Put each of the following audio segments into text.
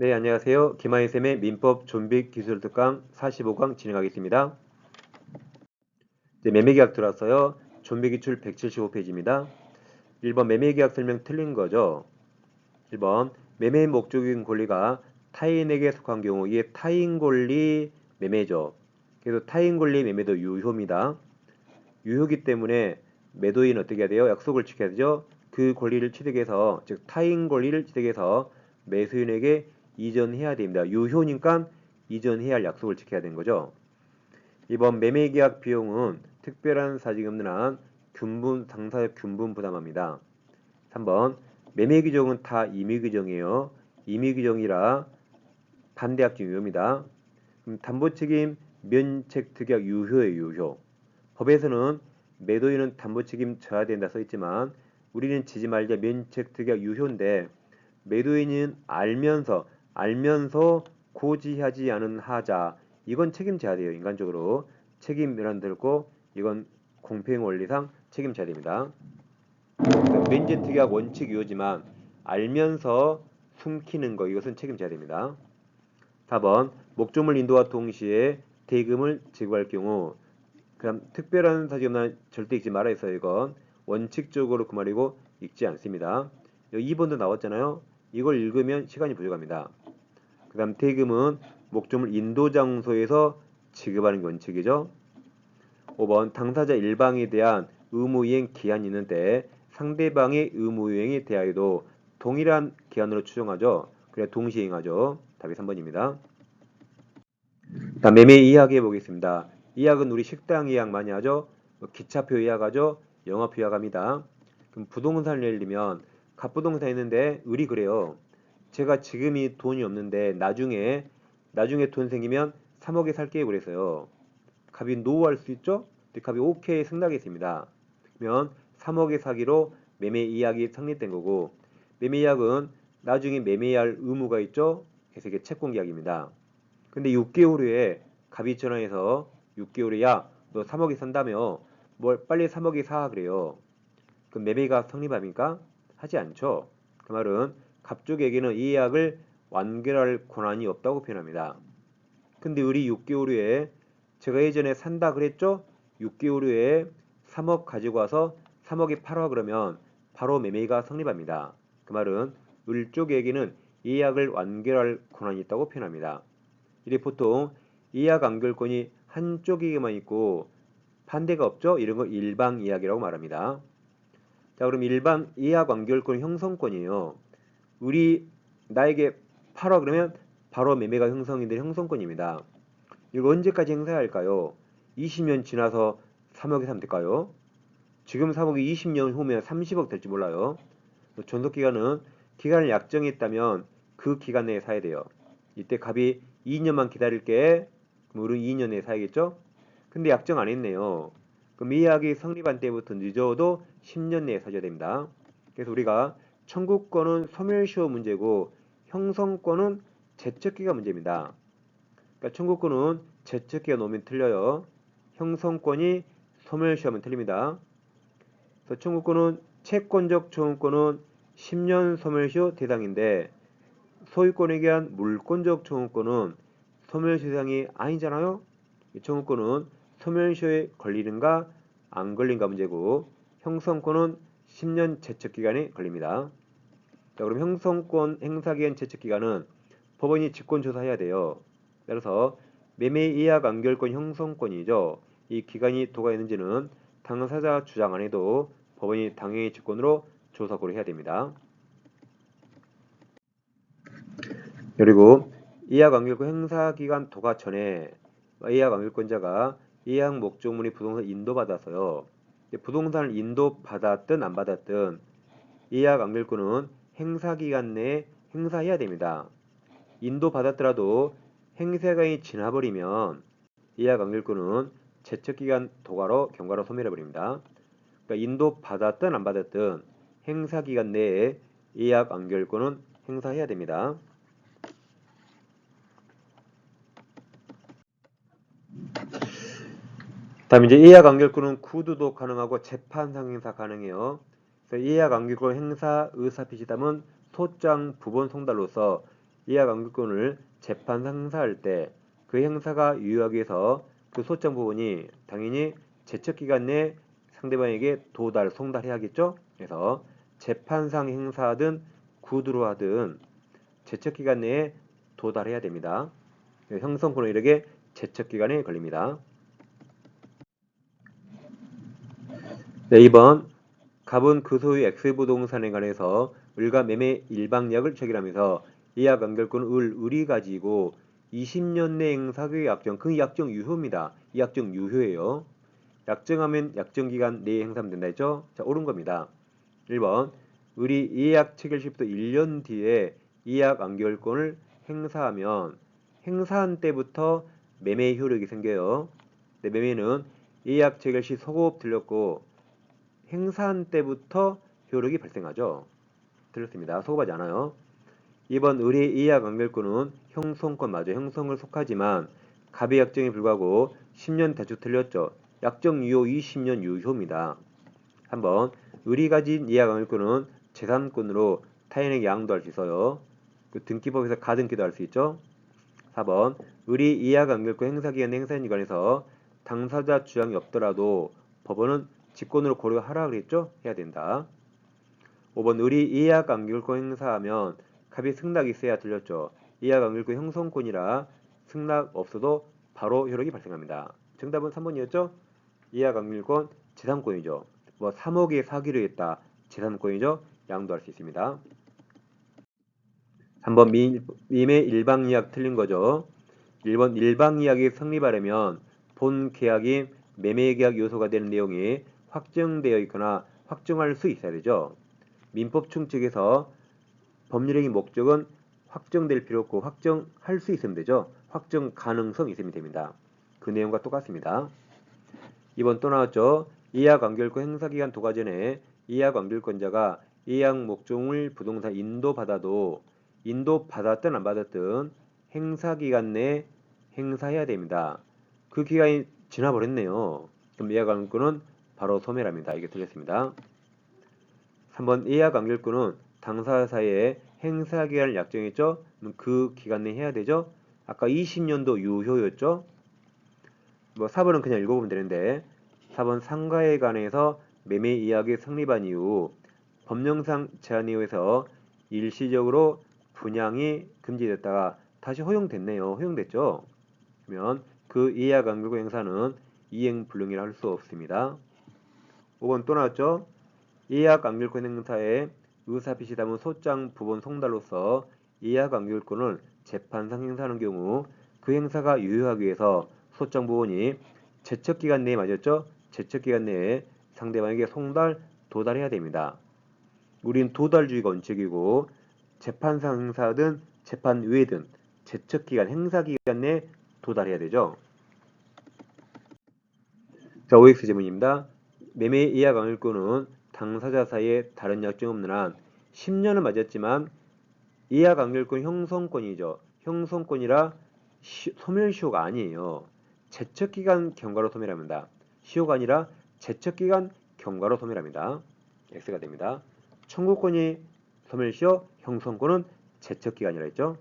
네, 안녕하세요. 김하희쌤의 민법 좀비 기술 특강 45강 진행하겠습니다. 이제 매매계약 들어왔어요. 좀비 기출 175페이지입니다. 1번 매매계약 설명 틀린 거죠. 1번 매매 목적인 권리가 타인에게 속한 경우 이게 타인 권리 매매죠. 그래서 타인 권리 매매도 유효입니다. 유효기 때문에 매도인 어떻게 해야 돼요? 약속을 지켜야 되죠. 그 권리를 취득해서 즉 타인 권리를 취득해서 매수인에게 이전해야 됩니다. 유효니까 이전해야 할 약속을 지켜야 되는 거죠. 이번 매매계약 비용은 특별한 사직이 없는 한 균분 당사자 균분 부담합니다. 3번 매매 규정은 다 임의 규정이에요. 임의 규정이라 반대합증 유효입니다. 그럼 담보 책임 면책 특약 유효의 유효. 법에서는 매도인은 담보 책임 져야 된다 써 있지만 우리는 지지 말자 면책 특약 유효인데 매도인은 알면서 알면서 고지하지 않은 하자 이건 책임져야 돼요 인간적으로 책임 면한 들고 이건 공평 원리상 책임져야 됩니다. 그러니까 면제 특약 원칙 유효지만 알면서 숨기는 거 이것은 책임져야 됩니다. 4번 목적물 인도와 동시에 대금을 지급할 경우 그럼 특별한 사직은 절대 읽지 말아 있어요 이건 원칙적으로 그 말이고 읽지 않습니다. 여기 2번도 나왔잖아요. 이걸 읽으면 시간이 부족합니다. 그 다음 대금은 목적물 인도 장소에서 지급하는 게 원칙이죠. 5번 당사자 일방에 대한 의무이행 기한이 있는데 상대방의 의무이행에 대하여도 동일한 기한으로 추정하죠. 그래 동시행하죠. 답이 3번입니다. 다음 매매 이야기 해 보겠습니다. 이약은 우리 식당 이약 많이 하죠. 뭐 기차표 이약하죠. 영화표 이약합니다. 그럼 부동산을 들면 갑부동산 있는데 을이 그래요. 제가 지금이 돈이 없는데 나중에 나중에 돈 생기면 3억에 살게요 그래서요. 갑이 노 할 수 있죠? 근데 갑이 오케이 승낙했습니다. 그러면 3억에 사기로 매매 이약이 성립된 거고 매매 이약은 나중에 매매할 의무가 있죠? 그래서 이게 채권 계약입니다. 근데 6개월 후에 갑이 전화해서 6개월 후에 야 너 3억에 산다며 뭘 빨리 3억에 사 그래요. 그럼 매매가 성립합니까? 하지 않죠. 그 말은 갑쪽에게는 이 계약을 완결할 권한이 없다고 표현합니다. 근데 우리 6개월 후에 제가 예전에 산다 그랬죠? 6개월 후에 3억 가지고 와서 3억에 팔아 그러면 바로 매매가 성립합니다. 그 말은 을 쪽에게는 이 계약을 완결할 권한이 있다고 표현합니다. 이래 보통 이 계약 완결권이 한쪽에게만 있고 반대가 없죠? 이런 걸 일방 이야기라고 말합니다. 자, 그럼 일방 이약 완결권 형성권이에요. 우리 나에게 팔아 그러면 바로 매매가 형성이 된 형성권입니다. 이거 언제까지 행사할까요? 20년 지나서 3억이 사면 될까요? 지금 3억이 20년 후면 30억 될지 몰라요. 존속 기간은 기간을 약정했다면 그 기간 내에 사야 돼요. 이때 갑이 2년만 기다릴게. 그럼 우리는 2년 내에 사야겠죠? 근데 약정 안 했네요. 그럼 이 계약이 성립한 때부터 늦어도 10년 내에 사줘야 됩니다. 그래서 우리가 청구권은 소멸시효 문제고 형성권은 제척기가 문제입니다. 그러니까 청구권은 제척기가 놓으면 틀려요. 형성권이 소멸시효하면 틀립니다. 그래서 청구권은 채권적 청구권은 10년 소멸시효 대상인데 소유권에 대한 물권적 청구권은 소멸시효 대상이 아니잖아요. 청구권은 소멸시효에 걸리는가 안 걸린가 문제고 형성권은 10년 제척 기간에 걸립니다. 자, 그럼 형성권 행사기한 제척 기간은 법원이 직권 조사해야 돼요. 따라서 매매 예약 안결권 형성권이죠. 이 기간이 도가 있는지는 당사자 주장 안 해도 법원이 당연히 직권으로 조사고를 해야 됩니다. 그리고 예약 안결권 행사기간 도가 전에 예약 안결권자가 예약 목적물이 부동산 인도받아서요. 부동산을 인도받았든 안 받았든 예약 안결권은 행사기간 내에 행사해야 됩니다. 인도받았더라도 행사기간이 지나버리면 예약 안결권은 제척기간 도가로 경과로 소멸해버립니다. 그러니까 인도받았든 안 받았든 행사기간 내에 예약 안결권은 행사해야 됩니다. 다음 이제 예약 안결권은 구두도 가능하고 재판 상 행사 가능해요. 안결권 행사 의사 피시담은 소장 부본 송달로서 이하 강결권을 재판 행사할 때 그 행사가 유효하기 위해서 그 소장 부분이 당연히 제척 기간 내에 상대방에게 도달, 송달해야겠죠? 그래서 재판상 행사하든 구두로 하든 제척 기간 내에 도달해야 됩니다. 형성권에게 제척 기간에 걸립니다. 네, 2번 갑은 그 소유 X부동산에 관해서 을과 매매 일방약을 체결하면서 이하 간결권 을, 을이 가지고 20년 내 행사의 약정, 그 약정 유효입니다. 이 약정 유효예요. 약정하면 약정기간 내에 행사하면 된다 했죠? 자, 옳은 겁니다. 1번 을이 이약 체결 시부터 1년 뒤에 이약 안결권을 행사하면 행사한 때부터 매매 효력이 생겨요. 네, 매매는 이약 체결 시 소급 들렸고 행사한 때부터 효력이 발생하죠. 틀렸습니다. 소급하지 않아요. 2번 의뢰 이약 완결권은 형성권 맞아 형성을 속하지만 갑의 약정에 불구하고 10년 대출 틀렸죠. 약정 유효 20년 유효입니다. 한번 의리 가진 이약 완결권은 재산권으로 타인에게 양도할 수 있어요. 그 등기법에서 가등기도 할 수 있죠. 4번 의리 이약 완결권 행사기간 행사인에 관해서 당사자 주장이 없더라도 법원은 직권으로 고려하라 그랬죠? 해야 된다. 5번 의리 이해약 안결권 행사하면 갑이 승낙이 있어야 들렸죠. 이해약 안결권 형성권이라 승낙 없어도 바로 효력이 발생합니다. 정답은 3번이었죠? 이해약 안결권 재산권이죠. 뭐 3억에 사기로 했다. 재산권이죠. 양도할 수 있습니다. 3번 미, 의 일방이약 틀린 거죠. 1번 일방이약이 성립하려면 본 계약이 매매계약 요소가 되는 내용이 확정되어 있거나 확정할 수 있어야 되죠. 민법 충측에서 법률행위 목적은 확정될 필요 없고 확정할 수 있으면 되죠. 확정 가능성 있으면 됩니다. 그 내용과 똑같습니다. 이번 또 나왔죠. 이약 완결권 행사기간 도과 전에 이약 완결권자가 이약 목종을 부동산 인도받아도 인도받았든 안 받았든 행사기간 내에 행사해야 됩니다. 그 기간이 지나버렸네요. 그럼 이약 완결권은 바로 소멸합니다. 이게 틀렸습니다. 3번 예약 안결권은 당사 사이에 행사 기간을 약정했죠. 그 기간 내에 해야 되죠. 아까 20년도 유효였죠. 뭐 4번은 그냥 읽어보면 되는데 4번 상가에 관해서 매매 이야기 성립한 이후 법령상 제한 이후에서 일시적으로 분양이 금지됐다가 다시 허용됐네요. 허용됐죠. 그러면 그 예약 안결권 행사는 이행 불능이라 할 수 없습니다. 5번 또 나왔죠? 예약 안결권 행사에 의사표시 담은 소장 부분 송달로서 예약 안결권을 재판상 행사하는 경우 그 행사가 유효하기 위해서 소장 부분이 제척기간 내에 맞았죠? 제척기간 내에 상대방에게 송달, 도달해야 됩니다. 우린 도달주의가 원칙이고 재판상 행사든 재판 외든 제척기간 행사기간 내에 도달해야 되죠. 자, OX 제문입니다. 매매 이하 강일권은 당사자 사이에 다른 약정 없는 한 10년을 맞았지만 이하 강일권 형성권이죠. 형성권이라 시, 소멸시효가 아니에요. 제척기간 경과로 소멸합니다. 시효가 아니라 제척기간 경과로 소멸합니다. X가 됩니다. 청구권이 소멸시효, 형성권은 제척기간이라 했죠.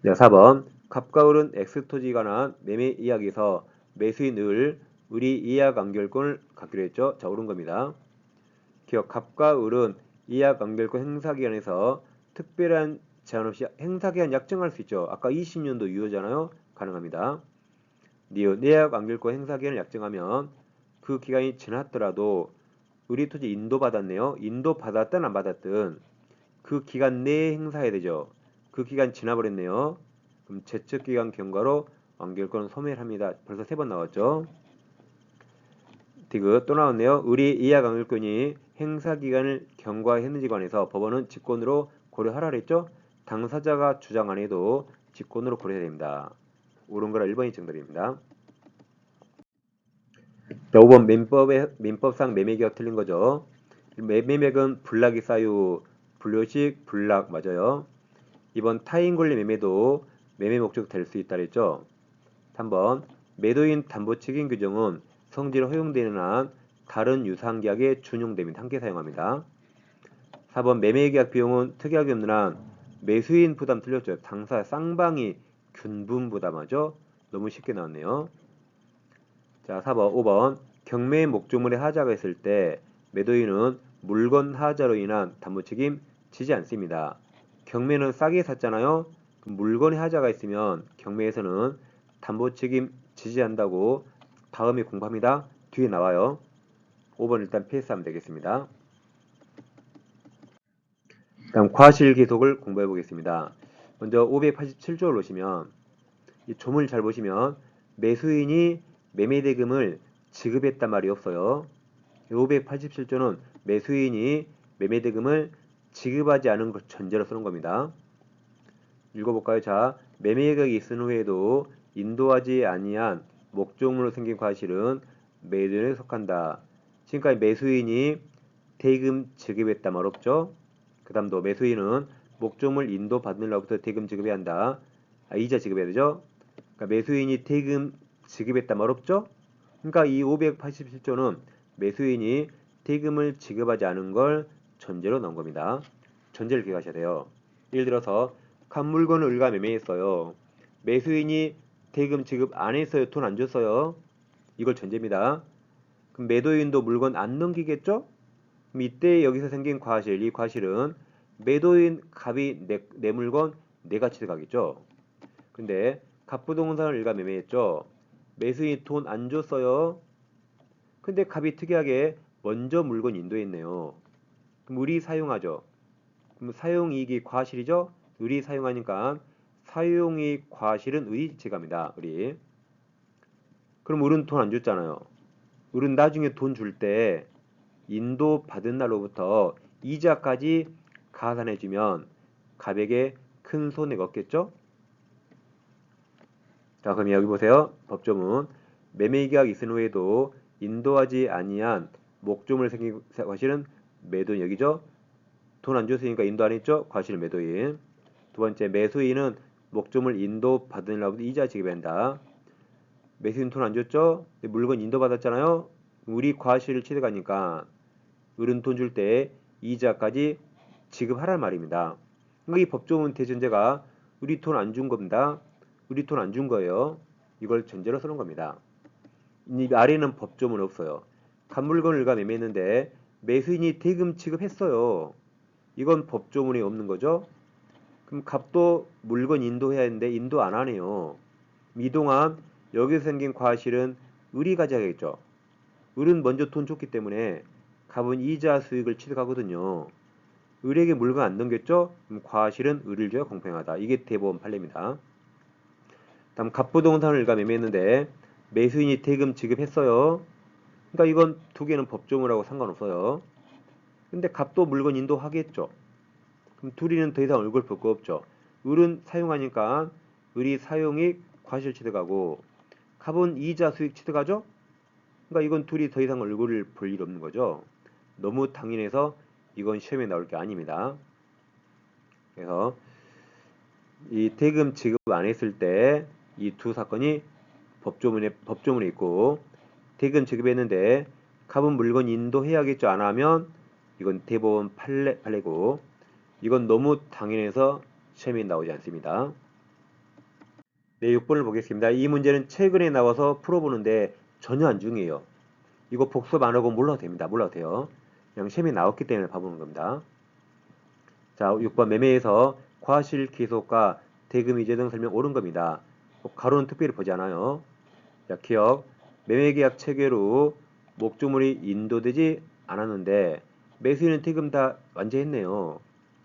네, 4번 갑과 을은 X토지에 관한 매매 이야기에서 매수인을 을이 이하 간결권을 갖기로 했죠. 자, 옳은 겁니다. 기억 갑과 을은 이하 간결권 행사기간에서 특별한 제한 없이 행사기간 약정할 수 있죠. 아까 20년도 유효잖아요. 가능합니다. 니은 예약 완결권 행사기간을 약정하면 그 기간이 지났더라도 의리 토지 인도받았네요. 인도받았든 안 받았든 그 기간 내에 행사해야 되죠. 그 기간 지나버렸네요. 그럼 제척기간 경과로 완결권 소멸합니다. 벌써 세 번 나왔죠. 디귿 또 나왔네요. 의리 이하 강일권이 행사 기간을 경과했는지 관해서 법원은 직권으로 고려하라 그랬죠. 당사자가 주장 안 해도 직권으로 고려해야 됩니다. 옳은 거라 1번이 정답입니다. 자, 5번 민법의, 민법상 매매계약 틀린 거죠. 매매맥은 불락이 쌓유, 불료식, 불락 맞아요. 이번 타인 권리 매매도 매매 목적 될 수 있다 그랬죠. 3번 매도인 담보 책임 규정은 성질 허용되는 한 다른 유사한 계약에 준용됩니다. 함께 사용합니다. 4번 매매계약 비용은 특약이 없는 한 매수인 부담 틀렸죠. 당사 쌍방이 균분 부담하죠. 너무 쉽게 나왔네요. 자, 4번, 5번. 경매 목조물에 하자가 있을 때 매도인은 물건 하자로 인한 담보 책임 지지 않습니다. 경매는 싸게 샀잖아요. 물건에 하자가 있으면 경매에서는 담보 책임 지지한다고 다음에 공부합니다. 뒤에 나와요. 5번 일단 패스하면 되겠습니다. 다음 과실 계속을 공부해 보겠습니다. 먼저 587조를 보시면 이 조문을 잘 보시면 매수인이 매매대금을 지급했단 말이 없어요. 587조는 매수인이 매매대금을 지급하지 않은 것 전제로 쓰는 겁니다. 읽어볼까요? 자, 매매액이 있은 후에도 인도하지 아니한 목적물로 생긴 과실은 매도인에 속한다. 지금까지 매수인이 대금 지급했다 말 없죠? 그 다음도 매수인은 목적물 인도 받느라부터 대금 지급해야 한다. 아, 이자 지급해야 되죠? 그러니까 매수인이 대금 지급했다 말 없죠? 그러니까 이 587조는 매수인이 대금을 지급하지 않은 걸 전제로 넣은 겁니다. 전제를 기억하셔야 돼요. 예를 들어서 간 물건을 을가 매매했어요. 매수인이 대금 지급 안 했어요. 돈 안 줬어요. 이걸 전제입니다. 그럼 매도인도 물건 안 넘기겠죠? 그럼 이때 여기서 생긴 과실, 이 과실은 매도인 갑이 내, 내 물건 내가 취득하겠죠. 근데 갑부동산을 일가 매매했죠. 매수인이 돈안 줬어요. 근데 갑이 특이하게 먼저 물건 인도했네요. 그럼 우리 사용하죠. 그럼 사용이익이 과실이죠. 우리 사용하니까 사용이익 과실은 의리 지갑니다. 의리. 그럼 우리는 돈안 줬잖아요. 우리는 나중에 돈 줄 때 인도 받은 날로부터 이자까지 가산해주면 갑에게 큰 손해가 없겠죠? 자, 그럼 여기 보세요. 법조문 매매계약 있은 후에도 인도하지 아니한 목조물 생긴 과실은 매도인 여기죠. 돈 안 줬으니까 인도 안 했죠. 과실 매도인. 두 번째 매수인은 목조물 인도 받으려고 이자 지급한다. 매수인 돈 안 줬죠. 물건 인도 받았잖아요. 우리 과실을 취득하니까 을은 돈 줄 때 이자까지 지급하란 말입니다. 그러니까 이 법조문 대전제가 우리 돈 안 준 겁니다. 우리 돈 안 준 거예요. 이걸 전제로 쓰는 겁니다. 이 아래는 법조문 없어요. 간 물건을 가 매매했는데 매수인이 대금 지급했어요. 이건 법조문이 없는 거죠. 그럼 값도 물건 인도해야 하는데 인도 안 하네요. 이동안 여기서 생긴 과실은 을이 가져야겠죠. 을은 먼저 돈 줬기 때문에 값은 이자 수익을 취득하거든요. 을에게 물건 안 넘겼죠? 그럼 과실은 을을 줘야 공평하다. 이게 대법원 판례입니다. 다음 갑부동산을 일가 매매했는데 매수인이 대금 지급했어요. 그러니까 이건 두 개는 법조문하고 상관없어요. 근데 갑도 물건 인도하겠죠. 그럼 둘이는 더 이상 얼굴 볼 거 없죠. 을은 사용하니까 을이 사용이 과실 취득하고 갑은 이자 수익 취득하죠. 그러니까 이건 둘이 더 이상 얼굴을 볼 일 없는 거죠. 너무 당연해서 이건 시험에 나올 게 아닙니다. 그래서 이 대금 지급 안 했을 때 이 두 사건이 법조문에 법조문에 있고 대금 지급했는데 갑은 물건 인도해야겠죠. 안 하면 이건 대법원 판례 판례고 이건 너무 당연해서 시험에 나오지 않습니다. 네, 6번을 보겠습니다. 이 문제는 최근에 나와서 풀어보는데 전혀 안 중요해요. 이거 복습 안 하고 몰라도 됩니다. 몰라도 돼요. 그냥 시험에 나왔기 때문에 봐보는 겁니다. 자, 6번 매매에서 과실 기속과 대금 이제 등 설명 옳은 겁니다. 가로는 특별히 보지 않아요. 자, 기억. 매매계약 후 목조물이 인도되지 않았는데 매수인은 대금 다 완료했네요.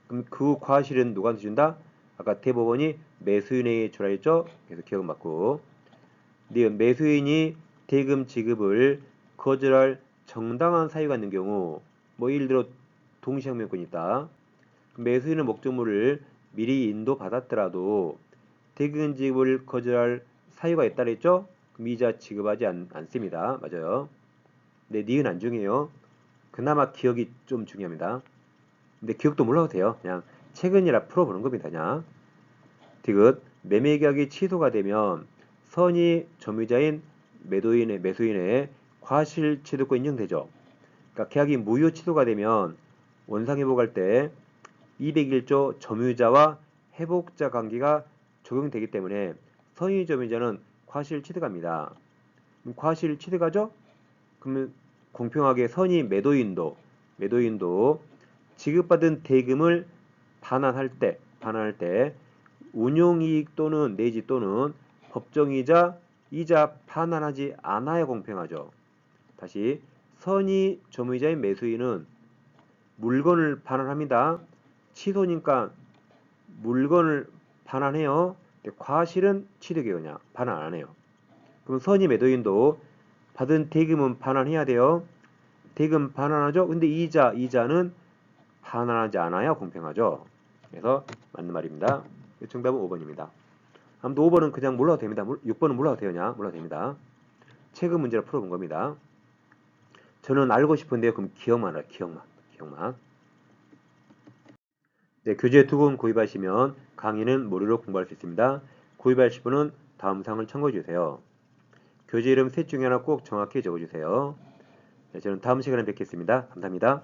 그럼 그 과실은 누구한테 준다? 아까 대법원이 매수인에게 주라 했죠? 그래서 기억은 맞고. 네, 매수인이 대금 지급을 거절할 정당한 사유가 있는 경우 뭐 예를 들어 동시행명권이 있다. 매수인은 목적물을 미리 인도받았더라도 대금 지급을 거절할 사유가 있다 그랬죠? 이자 지급하지 않, 않습니다. 맞아요. 네, 니은 안 중요해요. 그나마 기억이 좀 중요합니다. 근데 기억도 몰라도 돼요. 그냥 최근이라 풀어보는 겁니다. 그냥. 디귿 매매 계약이 취소가 되면 선이 점유자인 매도인의 매수인의 과실 취득권 인정되죠. 그러니까 계약이 무효 취소가 되면 원상 회복할 때 201조 점유자와 회복자 관계가 적용되기 때문에 선의 점유자는 과실 취득합니다. 과실 취득하죠? 그러면 공평하게 선의 매도인도 매도인도 지급받은 대금을 반환할 때 반환할 때 운용이익 또는 내지 또는 법정이자 이자 반환하지 않아야 공평하죠. 다시 선의 점유자인 매수인은 물건을 반환합니다. 취소니까 물건을 반환해요. 과실은. 그냥 반환 안 해요. 그럼 선의 매도인도 받은 대금은 반환해야 돼요. 대금 반환하죠. 근데 이자 이자는 반환하지 않아야 공평하죠. 그래서 맞는 말입니다. 정답은 5번입니다. 아무튼 5번은 그냥 몰라도 됩니다. 6번은 몰라도. 그냥 몰라도 됩니다. 최근 문제를 풀어본 겁니다. 저는 알고 싶은데요. 그럼 기억만 알아요. 기억만. 기억만. 네, 교재 두 권 구입하시면 강의는 무료로 공부할 수 있습니다. 구입하실 분은 다음 상을 참고해 주세요. 교재 이름 셋 중에 하나 꼭 정확히 적어주세요. 네, 저는 다음 시간에 뵙겠습니다. 감사합니다.